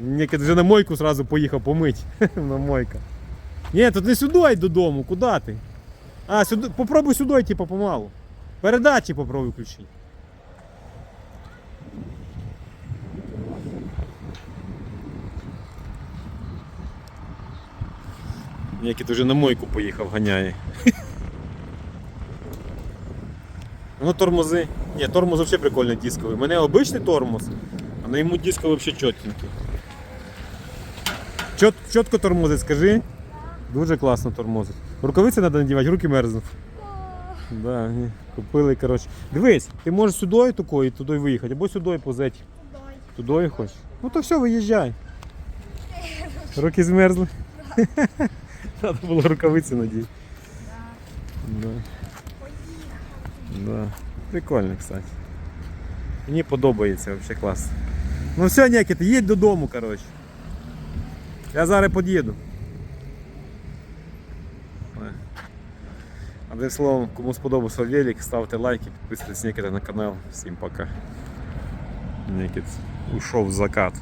Некий вже на мойку сразу поїхав помить. на мойка. Ні, тут не сюди додому, куди ти? А, сюди, попробуй сюди, типу, помалу. Передачі попробуй включити. Який вже на мойку поїхав, ганяє. Ну тормози. Ні, тормоз взагалі прикольний дисковий. У мене обичний тормоз, а на йому дисковий взагалі чотенький. Чот, чітко тормозить, скажи. Дуже класно тормозить. Рукавиці треба надівати, руки мерзнуть. Да, ні. Купили, коротше. Дивись, ти можеш сюди такою, туди виїхати, або сюди позети. Туди хочеш. Ну то все, виїжджай. Руки змерзли. Треба було рукавиці надіти. Да. Да. Прикольно, кстати. Мені подобається, взагалі класно. Ну все, Нікіт, їдь додому, коротше. Я зараз під'їду. Одним словом, кому сподобався велик, ставте лайки, підписуйтесь Нікіта на канал. Всім пока. Нікіт ушов в закат.